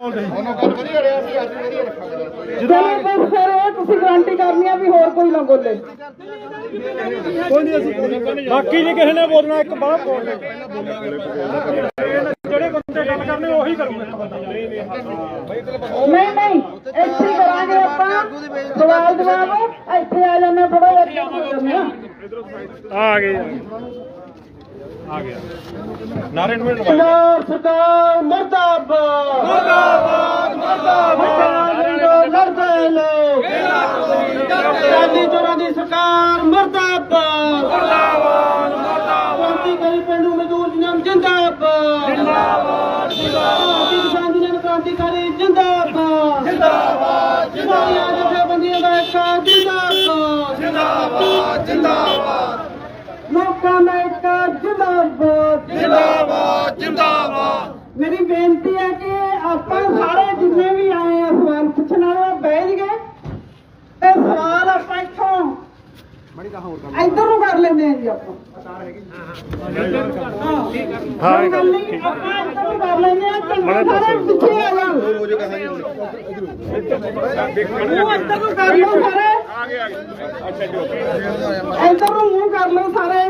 ਚਲੋ ਬਸ ਫਿਰ ਇਹ ਤੁਸੀਂ ਗਾਰੰਟੀ ਕਰਨੀ ਆ ਵੀ ਹੋਰ ਕੋਈ ਨਾ ਬੋਲੇ। ਬਾਕੀ ਜੇ ਕਿਸੇ ਨੇ ਬੋਲਣਾ ਇੱਕ ਬੜਾ ਬੋਲ ਦੇ। ਜਿਹੜੇ ਬੰਦੇ ਗੱਲ ਕਰਨੇ ਉਹੀ ਕਰੂਗੇ। ਨਹੀਂ ਨਹੀਂ ਇੱਥੇ ਕਰਾਂਗੇ ਆਪਾਂ। ਸਵਾਲ ਜਵਾਬ। ਇੱਥੇ ਆ ਜਾਂਦੇ ਥੋੜਾ ਜਿਹਾ ਆ ਆ। ਗਏ ਆ ਗਿਆ ਨਾਰੇ ਨੂੰ ਪੰਜਾਬ ਸਰਕਾਰ ਮਰਦਾਬਾਦ ਮਰਦਾਬਾਦ ਮਰਦਾਬਾਦ ਲੜਦੇ ਨੇ ਰਾਜੀ ਚੋਰਾਂ ਦੀ ਸਰਕਾਰ ਮਰਦਾਬਾਦ। ਮਰਦਾਬਾਦ ਮਰਦਾਬਾਦ। ਕ੍ਰਾਂਤੀਕਾਰੀ ਪਿੰਡੂ ਮਜ਼ਦੂਰ ਜਨਮ ਜਿੰਦਾਬਾਦ। ਜਿੰਦਾਬਾਦ ਜਿੰਦਾਬਾਦ। ਕਿਸਾਨ ਜਨਮ ਕ੍ਰਾਂਤੀਕਾਰੀ ਜਿੰਦਾਬਾਦ। ਜਿੰਦਾਬਾਦ ਜਿੰਦਾਬਾਦ। ਜਥੇਬੰਦੀਆਂ ਦਾ ਇੱਕ ਜਿੰਦਾਬਾਦ। ਜਿੰਦਾਬਾਦ ਜਿੰਦਾਬਾਦ। ਲੋਕਾਂ ਦਾ ਇੱਕ ਜਿੰਦਾਬਾਦ। ਜਿੰਦਾਬਾਦ ਜਿੰਦਾਬਾਦ ਮੇਰੀ ਬੇਨਤੀ ਹੈ ਕਿ ਆਪਾਂ ਸਾਰੇ ਜਿੰਨੇ ਵੀ ਆਏ ਆ ਸਵਾਲ ਪੁੱਛਣ ਵਾਲੇ ਉਹ ਬੈਠ ਗਏ ਤੇ ਸਵਾਲ ਆਪਾਂ ਇੱਥੋਂ ਇੱਧਰ ਨੂੰ ਕਰ ਲੈਂਦੇ ਆ ਜੀ ਆਪਾਂ ਹਾਂ ਕੋਈ ਗੱਲ ਨਹੀਂ ਆਪਾਂ ਇੱਧਰ ਨੂੰ ਕਰ ਲੈਂਦੇ ਆ ਚੰਗੇ ਸਾਰੇ ਪਿੱਛੇ ਆ ਜਾਣ ਉਹ ਇੱਧਰ ਨੂੰ ਕਰ ਲਓ ਸਾਰੇ ਇੱਧਰ ਨੂੰ ਮੂੰਹ ਕਰ ਲਓ ਸਾਰੇ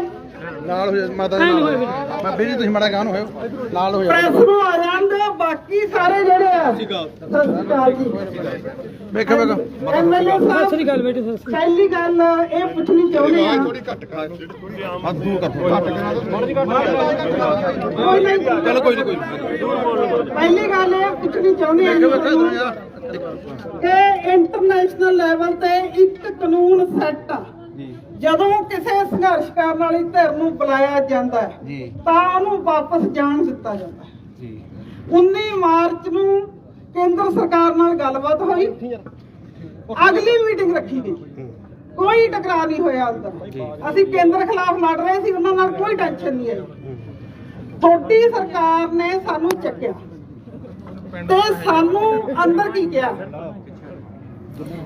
ਨਾਲ ਹੋ ਜਾ ਮਾਤਾ ਨਾਲ। ਮੈਂ ਬੇਜੀ ਤੁਸੀਂ ਮੜਾ ਗਾਣ ਹੋਇਓ। ਨਾਲ ਹੋ ਪ੍ਰੈਸ ਨੂੰ ਆ ਜਾਣ। ਦਿਓ ਬਾਕੀ ਸਾਰੇ ਜਿਹੜੇ ਆ ਸਤਿ ਸ਼੍ਰੀ ਅਕਾਲ ਜੀ। ਵੇਖੋ ਵੇਖੋ। ਐਮਐਲਏ ਸਾਹਿਬ ਸਤਿ ਸ਼੍ਰੀ ਅਕਾਲ ਬੇਟੇ ਪਹਿਲੀ ਗੱਲ ਇਹ ਪੁੱਛਣੀ ਚਾਹੁੰਦੇ ਆ। ਹੱਥ ਦੂਰ ਕਰ ਘੱਟ ਕੋਈ ਨਹੀਂ। ਚਲੋ ਕੋਈ ਨਹੀਂ ਕੋਈ। ਪਹਿਲੀ ਗੱਲ ਇਹ ਪੁੱਛਣੀ ਚਾਹੁੰਦੇ ਆ ਕਿ ਇੰਟਰਨੈਸ਼ਨਲ ਲੈਵਲ ਤੇ ਇੱਕ ਕਾਨੂੰਨ ਸੈੱਟ ਆ। ਜਦੋਂ ਕਿਸੇ ਸੰਘਰਸ਼ ਕਰਨ ਵਾਲੀ ਧਿਰ ਨੂੰ ਬੁਲਾਇਆ ਜਾਂਦਾ ਹੈ ਤਾਂ ਉਹਨੂੰ ਵਾਪਸ ਜਾਣ ਦਿੱਤਾ ਜਾਂਦਾ ਹੈ। 19 ਮਾਰਚ ਨੂੰ ਕੇਂਦਰ ਸਰਕਾਰ ਨਾਲ ਗੱਲਬਾਤ ਹੋਈ। ਅਗਲੀ ਮੀਟਿੰਗ ਰੱਖੀ ਗਈ। ਕੋਈ ਟਕਰਾਅ ਨਹੀਂ ਹੋਇਆ ਅੰਦਰ। ਅਸੀਂ ਕੇਂਦਰ ਖਿਲਾਫ ਲੜ ਰਹੇ ਸੀ, ਉਹਨਾਂ ਨਾਲ ਕੋਈ ਟੈਨਸ਼ਨ ਨਹੀਂ ਆਈ। ਥੋੜੀ ਸਰਕਾਰ ਨੇ ਸਾਨੂੰ ਚੱਕਿਆ ਤੇ ਸਾਨੂੰ ਅੰਦਰ ਕੀ ਕਿਹਾ?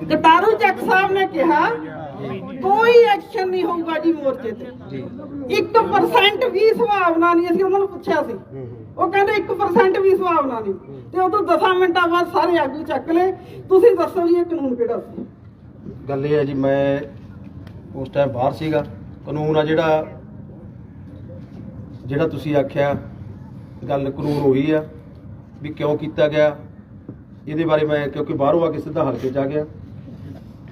ਕਟਾਰੂ ਚੱਕ ਸਾਹਿਬ ਨੇ ਕਿਹਾ ਕੋਈ ਐਕਸ਼ਨ ਨਹੀਂ ਹੋਊਗਾ ਜੀ ਮੋਰਚੇ ਤੇ। 1% ਵੀ ਸੰਭਾਵਨਾ ਨਹੀਂ ਅਸੀਂ ਉਹਨਾਂ ਨੂੰ ਪੁੱਛਿਆ ਸੀ। ਉਹ ਕਹਿੰਦੇ 1% ਵੀ ਸੰਭਾਵਨਾ ਨਹੀਂ। ਤੇ ਉਦੋਂ 10 ਮਿੰਟਾਂ ਬਾਅਦ ਸਾਰੇ ਆਗੂ ਚੱਕ ਲਏ। ਤੁਸੀਂ ਦੱਸੋ ਜੀ ਇਹ ਕਾਨੂੰਨ ਕਿਹੜਾ ਸੀ? ਗੱਲ ਇਹ ਹੈ ਜੀ ਮੈਂ ਉਸ ਟਾਈਮ ਬਾਹਰ ਸੀਗਾ। ਕਾਨੂੰਨ ਆ ਜਿਹੜਾ ਜਿਹੜਾ ਤੁਸੀਂ ਆਖਿਆ ਗੱਲ ਕਾਨੂੰਨ ਉਹੀ ਆ ਵੀ ਕਿਉਂ ਕੀਤਾ ਗਿਆ। ਇਹਦੇ ਬਾਰੇ ਮੈਂ ਕਿਉਂਕਿ ਬਾਹਰੋਂ ਆ ਕੇ ਸਿੱਧਾ ਹਲਕੇ ਚ ਆ ਗਿਆ।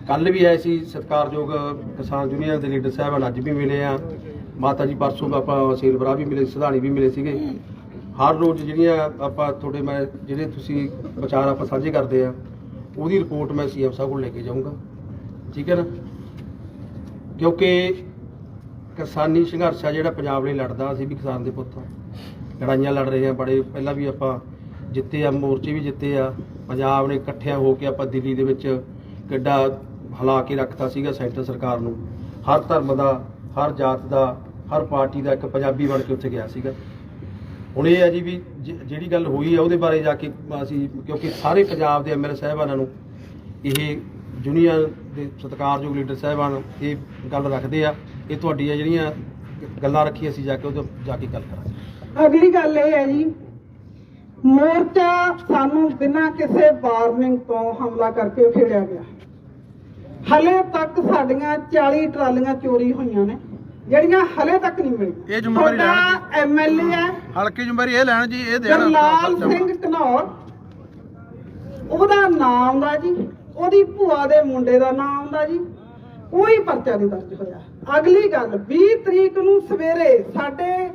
ਕੱਲ ਵੀ ਆਏ ਸੀ ਸਤਿਕਾਰਯੋਗ ਕਿਸਾਨ ਯੂਨੀਅਨ ਦੇ ਲੀਡਰ ਸਾਹਿਬਾਨ ਅੱਜ ਵੀ ਮਿਲੇ ਆ। ਮਾਤਾ ਜੀ ਪਰਸੋਂ ਆਪਾਂ ਸੇਲਬਰਾ ਵੀ ਮਿਲੇ, ਸਿਧਾਣੀ ਵੀ ਮਿਲੇ ਸੀਗੇ। ਹਰ ਰੋਜ਼ ਜਿਹੜੀਆਂ ਆਪਾਂ ਤੁਹਾਡੇ ਮੈਂ, ਜਿਹੜੇ ਤੁਸੀਂ ਵਿਚਾਰ ਆਪਾਂ ਸਾਂਝੇ ਕਰਦੇ ਆ, ਉਹਦੀ ਰਿਪੋਰਟ ਮੈਂ ਸੀਐਮ ਸਾਹਿਬ ਕੋਲ ਲੈ ਕੇ ਜਾਊਂਗਾ। ਠੀਕ ਹੈ ਨਾ? ਕਿਉਂਕਿ ਕਿਸਾਨੀ ਸੰਘਰਸ਼ ਆ ਜਿਹੜਾ ਪੰਜਾਬ ਲਈ ਲੜਦਾ, ਅਸੀਂ ਵੀ ਕਿਸਾਨ ਦੇ ਪੁੱਤ ਲੜਾਈਆਂ ਲੜ ਰਹੇ ਆ ਬੜੇ ਪਹਿਲਾਂ ਵੀ ਆਪਾਂ ਜਿੱਤੇ ਆ, ਮੋਰਚੇ ਵੀ ਜਿੱਤੇ ਆ, ਪੰਜਾਬ ਨੇ ਇਕੱਠਿਆਂ ਹੋ ਕੇ ਆਪਾਂ ਦਿੱਲੀ ਦੇ ਵਿੱਚ ਕਿੱਡਾ ਹਿਲਾ ਕੇ ਰੱਖਤਾ ਸੀਗਾ ਸੈਂਟਰ ਸਰਕਾਰ ਨੂੰ। ਹਰ ਧਰਮ ਦਾ, ਹਰ ਜਾਤ ਦਾ, ਹਰ ਪਾਰਟੀ ਦਾ ਇੱਕ ਪੰਜਾਬੀ ਬਣ ਕੇ ਉੱਥੇ ਗਿਆ ਸੀਗਾ। ਹੁਣ ਇਹ ਹੈ ਜੀ ਵੀ ਜਿਹੜੀ ਗੱਲ ਹੋਈ ਹੈ ਉਹਦੇ ਬਾਰੇ ਜਾ ਕੇ ਅਸੀਂ, ਕਿਉਂਕਿ ਸਾਰੇ ਪੰਜਾਬ ਦੇ ਐਮਐਲਏ ਸਾਹਿਬਾਨਾਂ ਨੂੰ ਇਹ ਜੂਨੀਅਰ ਦੇ ਸਤਿਕਾਰਯੋਗ ਲੀਡਰ ਸਾਹਿਬਾਨ ਇਹ ਗੱਲ ਰੱਖਦੇ ਆ। ਇਹ ਤੁਹਾਡੀਆਂ ਜਿਹੜੀਆਂ ਗੱਲਾਂ ਰੱਖੀ ਅਸੀਂ ਜਾ ਕੇ, ਉਹਦੇ, ਜਾ ਕੇ ਗੱਲ ਕਰਾਂਗੇ। ਅਗਲੀ ਗੱਲ ਇਹ ਹੈ ਜੀ ਮੋਰਚਾ ਸਾਨੂੰ ਬਿਨਾਂ ਕਿਸੇ ਵਾਰਨਿੰਗ ਤੋਂ ਹਮਲਾ ਕਰਕੇ ਫੇੜਿਆ ਗਿਆ। ਹਲੇ ਤੱਕ ਸਾਡੀਆਂ 40 ਟਰਾਲੀਆਂ ਚੋਰੀ ਹੋਈਆਂ ਨੇ ਜਿਹੜੀਆਂ ਹਲੇ ਤੱਕ ਨਹੀਂ ਮਿਲੀਆਂ। ਇਹ ਜ਼ਿੰਮੇਵਾਰੀ ਲੈਣ ਐਮਐਲਏ ਹੈ। ਹਲਕੀ ਜ਼ਿੰਮੇਵਾਰੀ ਇਹ ਲੈਣ ਜੀ ਇਹ ਦੇਣ ਜਰਲਾਲ ਸਿੰਘ ਘਨੌਰ। ਉਹਦਾ ਨਾਮ ਦਾ ਜੀ ਉਹਦੀ ਭੂਆ ਦੇ ਮੁੰਡੇ ਦਾ ਨਾਮ ਦਾ ਜੀ। ਕੋਈ ਪਰਚਾ ਨਹੀਂ ਦਰਜ ਹੋਇਆ। ਅਗਲੀ ਗੱਲ 20 ਤਰੀਕ ਨੂੰ ਸਵੇਰੇ ਸਾਡੇ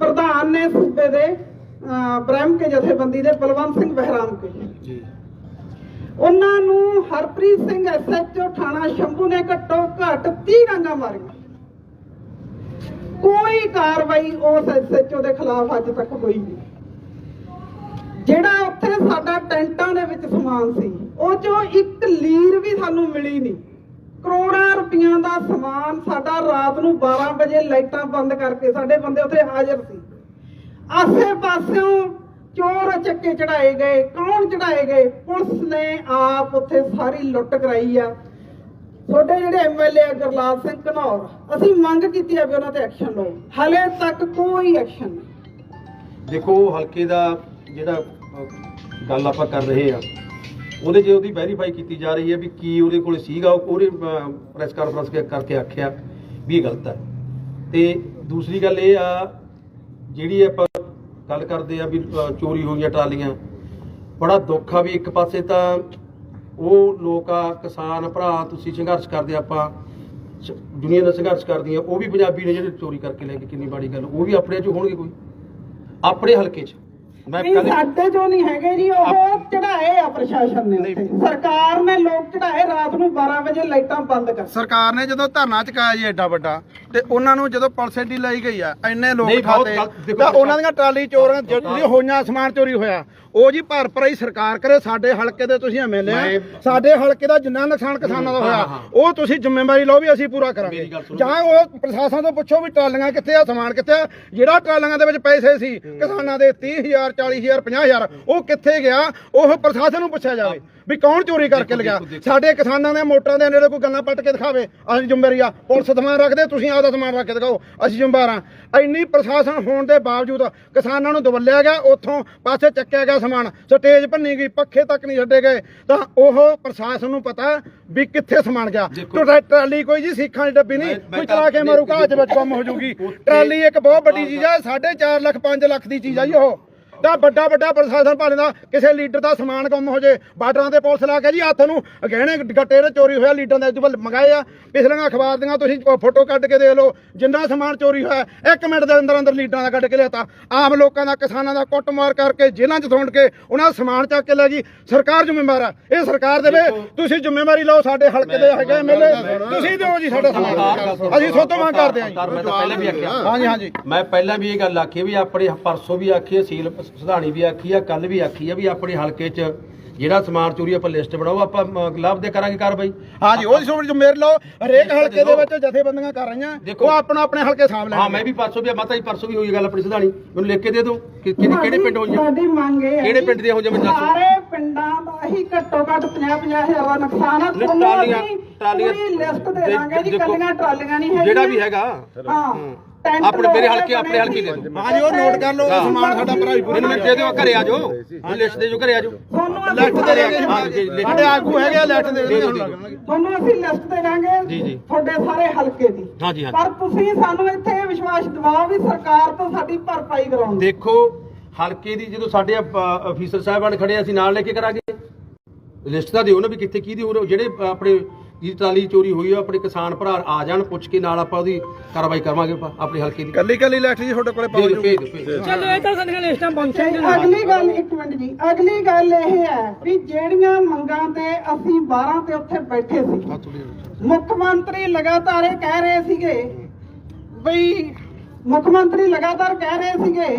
ਪ੍ਰਧਾਨ ਨੇ ਸੂਬੇ ਦੇ ਬ੍ਰਹਮ ਕੇ ਜਥੇਬੰਦੀ ਦੇ ਬਲਵੰਤ ਸਿੰਘ ਬਹਿਰਾਮ ਕੇ। ਜੀ। ਉਹਨਾਂ ਨੂੰ ਹਰਪ੍ਰੀਤ ਸਿੰਘ ਐਸਐਚਓ ਥਾਣਾ ਸ਼ੰਭੂ ਨੇ ਘੱਟੋ ਘੱਟ 30 ਡਾਂਗਾ ਮਾਰੀਆਂ। ਕੋਈ ਕਾਰਵਾਈ ਉਸ ਐਸਐਚਓ ਦੇ ਖਿਲਾਫ ਅੱਜ ਤੱਕ ਹੋਈ ਨਹੀਂ। ਜਿਹੜਾ ਉੱਥੇ ਸਾਡਾ ਟੈਂਟਾਂ ਦੇ ਵਿੱਚ ਸਮਾਨ ਸੀ ਉਹ ਚੋਂ ਇੱਕ ਲੀਰ ਵੀ ਸਾਨੂੰ ਮਿਲੀ ਨਹੀਂ। ਕਰੋੜਾਂ ਰੁਪਈਆਂ ਦਾ ਸਮਾਨ ਸਾਡਾ ਰਾਤ ਨੂੰ 12 ਵਜੇ ਲਾਈਟਾਂ ਬੰਦ ਕਰਕੇ ਸਾਡੇ ਬੰਦੇ ਉੱਥੇ ਹਾਜ਼ਰ ਸੀ। ਆਸੇ ਪਾਸਿਓਂ ਚੋਰ ਚੱਕੇ ਚੜਾਏ ਗਏ, ਕੌਣ ਚੜਾਏ ਗਏ? ਪੁਲਿਸ ਨੇ ਆਪ ਉੱਥੇ ਸਾਰੀ ਲੁੱਟ ਕਰਾਈ ਆ। ਤੁਹਾਡੇ ਜਿਹੜੇ ਐਮਐਲਏ ਗੁਰਲਾਲ ਸਿੰਘ ਘਨੌਰ, ਅਸੀਂ ਮੰਗ ਕੀਤੀ ਆ ਵੀ ਉਹਨਾਂ ਤੇ ਐਕਸ਼ਨ ਲਓ। ਹਲੇ ਤੱਕ ਕੋਈ ਐਕਸ਼ਨ ਨਹੀਂ। ਦੇਖੋ ਹਲਕੇ ਦਾ ਜਿਹੜਾ ਗੱਲ ਆਪਾਂ ਕਰ ਰਹੇ ਆ, ਉਹਦੇ 'ਚ ਉਹਦੀ ਵੈਰੀਫਾਈ ਕੀਤੀ ਜਾ ਰਹੀ ਹੈ ਵੀ ਕੀ ਉਹਦੇ ਕੋਲ ਸੀਗਾ, ਉਹ ਉਹਨੇ ਪ੍ਰੈਸ ਕਾਨਫਰੰਸ ਕਰਕੇ ਆਖਿਆ ਵੀ ਇਹ ਗਲਤ ਹੈ। ਤੇ ਦੂਸਰੀ ਗੱਲ ਇਹ ਆ, ਜਿਹੜੀ ਆਪਾਂ ਗੱਲ ਕਰਦੇ ਆ ਵੀ ਅ, ਚੋਰੀ ਹੋਈਆਂ ਟਰਾਲੀਆਂ। ਬੜਾ ਦੁੱਖ ਆ ਵੀ ਇੱਕ ਪਾਸੇ ਤਾਂ ਉਹ ਲੋਕ ਆ ਕਿਸਾਨ ਭਰਾ ਤੁਸੀਂ ਸੰਘਰਸ਼ ਕਰਦੇ ਆਪਾਂ ਦੁਨੀਆ ਦਾ ਸੰਘਰਸ਼ ਕਰਦੀਆਂ ਉਹ ਵੀ ਪੰਜਾਬੀ ਨੇ ਜਿਹੜੇ ਚੋਰੀ ਕਰਕੇ ਲੈ ਕੇ ਕਿੰਨੀ ਬਾੜੀ ਗੱਲ ਉਹ ਵੀ ਆਪਣੇ ਚ ਹੋਣਗੇ ਕੋਈ? ਆਪਣੇ ਹਲਕੇ ਚ। ਮੈਂ ਨਹੀਂ ਕਦੇ ਸਾਡੇ ਜੋ ਨਹੀਂ ਹੈਗੇ ਜੀ ਉਹ ਚੜਾਏ ਆ ਪ੍ਰਸ਼ਾਸਨ ਨੇ ਉੱਥੇ। ਸਰਕਾਰ ਨੇ ਲੋਕ ਚੜਾਏ ਰਾਤ ਨੂੰ 12 ਵਜੇ ਲਾਈਟਾਂ ਬੰਦ ਕਰ ਸਰਕਾਰ ਨੇ ਜਦੋਂ ਧਰਨਾ ਚੁਕਾਇਆ ਜੀ ਐਡਾ ਵੱਡਾ ਤੇ ਉਹਨਾਂ ਨੂੰ ਜਦੋਂ ਪੁਲਿਸ ਏਡੀ ਲਈ ਗਈ ਆ ਇੰਨੇ ਲੋਕ ਨਹੀਂ, ਬਹੁਤ ਖਾਤੇ ਗਲਤ- ਦੇਖੋ ਤਾਂ ਉਹਨਾਂ ਦੀਆਂ ਟਰਾਲੀ ਚੋਰਾਂ ਜਿਹੜੀਆਂ ਹੋਈਆਂ ਸਮਾਨ ਚੋਰੀ ਹੋਇਆ ਉਹ ਜੀ ਭਰ ਭਰਾਈ ਸਰਕਾਰ ਕਰੇ ਸਾਡੇ ਹਲਕੇ ਦੇ ਤੁਸੀਂ ਐਮਐਲਏ ਮੈਂ- ਸਾਡੇ ਹਲਕੇ ਦਾ ਜਿੰਨਾ ਨੁਕਸਾਨ ਕਿਸਾਨਾਂ ਦਾ ਹਾਂ, ਹੋਇਆ ਹਾਂ। ਉਹ ਤੁਸੀਂ ਜ਼ਿੰਮੇਵਾਰੀ ਲਓ ਵੀ ਅਸੀਂ ਪੂਰਾ ਕਰਾਂਗੇ। ਮੇਰੀ ਗੱਲ ਸੁਣੋ। ਜਾਂ ਉਹ ਪ੍ਰਸ਼ਾਸਨ ਤੋਂ ਪੁੱਛੋ ਵੀ ਟਰਾਲੀਆਂ ਕਿੱਥੇ ਆ ਸਮਾਨ ਕਿੱਥੇ ਆ ਜਿਹੜਾ ਟਰਾਲੀਆਂ ਦੇ ਵਿੱਚ ਪੈਸੇ ਸੀ ਕਿਸਾਨਾਂ ਦੇ 30000 40000 50000 ਉਹ ਕਿੱਥੇ ਗਿਆ? ਉਹ ਪ੍ਰਸ਼ਾਸਨ ਨੂੰ ਪੁੱਛਿਆ ਜਾਵੇ ਵੀ ਕੌਣ ਚੋਰੀ ਕਰਕੇ ਦੇਖੋ। ਸਾਡੇ ਕਿਸਾਨਾਂ ਦੇ ਮੋਟਰਾਂ ਦੇ ਨੇੜੇ ਕੋਈ ਗੱਲਾਂ ਪੱਟ ਕੇ ਦਿਖਾਵੇ। ਅਸੀਂ ਜ਼ਿੰਮੇਵਾਰੀ ਆ। ਪੁਲਿਸ ਸਮਾਨ ਰੱਖਦੇ ਤੁਸੀਂ ਆਪਦਾ ਸਮਾਨ ਰੱਖ ਕੇ ਦਿਖਾਓ। ਅਸੀਂ ਜ਼ਿੰਮੇਵਾਰ ਇੰਨੀ ਪ੍ਰਸ਼ਾਸਨ ਹੋਣ ਦੇ ਬਾਵਜੂਦ ਕਿਸਾਨਾਂ ਨੂੰ ਦਵਲਿਆ ਗਿਆ ਉੱਥੋਂ ਪਾਸੇ ਚੱਕਿਆ ਗਿਆ ਸਮਾਨ। ਸਟੇਜ ਭੰਨੀ ਗਈ ਪੱਖੇ ਤੱਕ ਨਹੀਂ ਛੱਡੇ ਗਏ। ਤਾਂ ਉਹ ਪ੍ਰਸ਼ਾਸਨ ਨੂੰ ਪਤਾ ਵੀ ਕਿੱਥੇ ਸਮਾਨ ਗਿਆ। ਟਰਾਲੀ ਕੋਈ ਜੀ ਸਿੱਖਾਂ ਦੀ ਡੱਬੀ ਨਹੀਂ। ਕੋਈ ਚਲਾ ਕੇ ਮਾਰੂ ਘਾਹ 'ਚ ਵਿੱਚ ਗੁੰਮ ਹੋ ਜੂਗੀ ਟਰਾਲੀ ਇੱਕ ਬਹੁਤ ਵੱਡੀ ਚੀਜ਼ ਆ। 4.5 ਲੱਖ 5 ਲੱਖ ਦੀ ਚੀਜ਼ ਆ ਜੀ ਉਹ। ਤਾਂ ਵੱਡਾ ਵੱਡਾ ਪ੍ਰਸ਼ਾਸਨ ਭਾਵੇਂ ਦਾ ਕਿਸੇ ਲੀਡਰ ਦਾ ਸਮਾਨ ਗੁੰਮ ਹੋ ਜੇ ਬਾਰਡਰਾਂ ਤੇ ਪੁਲਿਸ ਲਾ ਕੇ ਜੀ ਹੱਥ ਨੂੰ ਗਹਿਣੇ ਗੱਟੇ ਦੇ ਚੋਰੀ ਹੋਇਆ ਲੀਡਰਾਂ ਦੇ ਜੁਬਲ ਮੰਗਾਏ ਆ। ਪਿਛਲੀਆਂ ਅਖਬਾਰ ਦੀਆਂ ਤੁਸੀਂ ਫੋਟੋ ਕੱਢ ਕੇ ਦੇਖ ਲਓ ਜਿੰਨਾ ਸਮਾਨ ਚੋਰੀ ਹੋਇਆ ਇੱਕ ਮਿੰਟ ਦੇ ਅੰਦਰ ਅੰਦਰ ਲੀਡਰਾਂ ਦਾ ਕੱਢ ਕੇ ਲਿਆਤਾ। ਆਮ ਲੋਕਾਂ ਦਾ ਕਿਸਾਨਾਂ ਦਾ ਕੁੱਟਮਾਰ ਕਰਕੇ ਜੇਲ੍ਹਾਂ 'ਚ ਥੋੜ ਕੇ ਉਹਨਾਂ ਦਾ ਸਮਾਨ ਚੱਕ ਕੇ ਲੈ ਗਈ। ਸਰਕਾਰ ਜ਼ਿੰਮੇਵਾਰ ਆ। ਇਹ ਸਰਕਾਰ ਦੇਵੇ ਤੁਸੀਂ ਜ਼ਿੰਮੇਵਾਰੀ ਲਓ ਸਾਡੇ ਹਲਕੇ ਦੇ ਹੈਗੇ ਐਮਐਲਏ ਤੁਸੀਂ ਦਿਓ ਜੀ ਸਾਡਾ ਸਮਾਨ। ਅਸੀਂ ਸੋਤੋਂ ਮੰਗ ਕਰਦੇ ਹਾਂ ਜੀ। ਮੈਂ ਤਾਂ ਪਹਿਲਾਂ ਵੀ ਆਖਿਆ। ਹਾਂਜੀ ਹਾਂਜੀ। ਮੈਂ ਪਹਿਲਾਂ ਵੀ ਇਹ ਗੱਲ ਆਖੀ ਵੀ ਆਪਣੇ ਪਰਸੋਂ ਵੀ ਆਖੀ ਸੀਲ ਸੁਧਾਣੀ ਵੀ ਆਖੀ ਆ ਕੱਲ ਵੀ ਆਖੀ ਆ ਵੀ ਆਪਣੇ ਹਲਕੇ 'ਚ ਜਿਹੜਾ ਸਮਾਨ ਚੋਰੀ ਆਪਾਂ ਲਿਸਟ ਬਣਾਓ ਆਪਾਂ ਲਾਭ ਦੇ ਕਰਾਂਗੇ ਕਾਰਵਾਈ। ਹਾਂਜੀ ਉਹ ਸੋਚ ਮੇਰ ਲਓ ਹਰੇਕ ਹਲਕੇ ਦੇ ਵਿੱਚ ਜਥੇਬੰਦੀਆਂ ਕਰ ਰਹੀਆਂ ਦੇਖੋ। ਉਹ ਆਪਣਾ ਆਪਣੇ ਹਲਕੇ ਲੈਣਗੇ। ਹਾਂ ਮੈਂ ਵੀ ਪਰਸੋਂ ਵੀ ਮਾਤਾ ਜੀ ਪਰਸੋਂ ਵੀ ਹੋਈ ਗੱਲ ਆਪਣੀ ਸੁਧਾਣੀ। ਮੈਨੂੰ ਲਿਖ ਕੇ ਦੇ ਦਿਓ ਕਿ ਕਿਹੜੇ ਕਿਹੜੇ ਪਿੰਡ ਹੋਈਆਂ? ਸਾਡੀ ਮੰਗ ਇਹ ਹੈ ਕਿਹੜੇ ਜੀ, ਪਿੰਡ ਦੀਆਂ ਹੋਈਆਂ ਮੈਨੂੰ ਦੱਸੋ। ਸਾਰੇ ਪਿੰਡਾਂ ਦਾ ਹੀ ਘੱਟੋ ਘੱਟ 50 50 ਹਜ਼ਾਰ ਦਾ ਨੁਕਸਾਨ ਤੁਹਾਨੂੰ ਟਰਾਲੀਆਂ- ਟਰਾਲੀਆਂ- ਲਿਸਟ ਦੇ ਦਾਂਗੇ ਜੀ ਕੱਲੀਆਂ ਟਰਾਲੀਆਂ ਨਹੀਂ ਹੈਗੀਆਂ। ਜਿਹੜਾ ਵੀ ਹੈਗਾ। ਹਾਂ। ਆਪਣੇ ਮੇਰੇ ਲੋਕ ਹਲਕੇ ਆਪਣੇ ਹਲਕੇ ਦੇ ਦਿਓ। ਹਾਂਜੀ ਉਹ ਨੋਟ ਕਰ ਲਓ ਸਮਾਨ ਸਾਡਾ ਭਰਾਈ ਮੈਨੂੰ ਦੇ ਦਿਓ ਘਰੇ ਆ ਜਾਓ। ਮੈਨੂੰ ਲਿਸਟ ਦੇ ਦਿਓ ਘਰੇ ਆ ਜਾਓ। ਲੈਫਟ ਦੇ ਦੇਗੇ ਹਾਂ, ਜੀ, ਸਾਡੇ ਆਗੂ ਹੈਗੇ ਲੈਫਟ ਦੇ ਦੇ ਦੇਗੇ ਦੇ। ਤੁਹਾਨੂੰ ਅਸੀਂ ਲਿਸਟ ਦੇ ਜੀ, ਜੀ। ਤੁਹਾਡੇ ਸਾਰੇ ਹਲਕੇ ਦੀ। ਹਾਂਜੀ, ਹਾਂਜੀ। ਪਰ ਤੁਸੀਂ ਸਾਨੂੰ ਇੱਥੇ ਇਹ ਵਿਸ਼ਵਾਸ ਦਿਵਾਓ ਵੀ ਸਰਕਾਰ ਤੋਂ ਸਾਡੀ ਭਰਪਾਈ ਕਰਾਉਣ ਦੇਖੋ ਹਲਕੇ ਦੀ ਜਦੋਂ ਸਾਡੇ ਅਫੀਸਰ ਸਾਹਿਬਾਨ ਖੜੇ ਆ, ਅਸੀਂ ਨਾਲ ਲੈ ਕੇ ਕਰਾਂਗੇ। ਲਿਸਟ ਤਾਂ ਦਿਓ ਨਾ ਵੀ ਕਿੱਥੇ ਹੋ ਰਿਹਾ ਜਿਹੜੇ ਆਪਣੇ ਜੀ ਟਰਾਲੀ ਚੋਰੀ ਹੋਈ ਆ ਆਪਣੇ ਕਿਸਾਨ ਭਰਾ ਆ ਜਾਣ ਪੁੱਛ ਕੇ ਨਾਲ ਆਪਾਂ ਉਹਦੀ ਕਾਰਵਾਈ ਕਰਾਂਗੇ ਆਪਾਂ ਆਪਣੇ ਹਲਕੇ ਦੀ। ਕੱਲੀ ਕੱਲੀ ਲੈਫਟ ਜੀ ਤੁਹਾਡੇ ਕੋਲੇ ਪਹੁੰਚ ਭੇਜ। ਚਲੋ ਇਹ ਤਾਂ ਸਾਡੀਆਂ ਲਿਸਟਾਂ ਬਣ ਤੇ ਅਗਲੀ ਗੱਲ ਇੱਕ ਮਿੰਟ ਜੀ ਅਗਲੀ ਗੱਲ ਇਹ ਹੈ ਵੀ ਜਿਹੜੀਆਂ ਮੰਗਾਂ ਤੇ ਅਸੀਂ 12 ਤੇ ਉੱਥੇ ਬੈਠੇ ਸੀ ਮੁੱਖ ਮੰਤਰੀ ਲਗਾਤਾਰ ਇਹ ਕਹਿ ਰਹੇ ਸੀਗੇ ਬਈ ਮੁੱਖ ਮੰਤਰੀ ਲਗਾਤਾਰ ਕਹਿ ਰਹੇ ਸੀਗੇ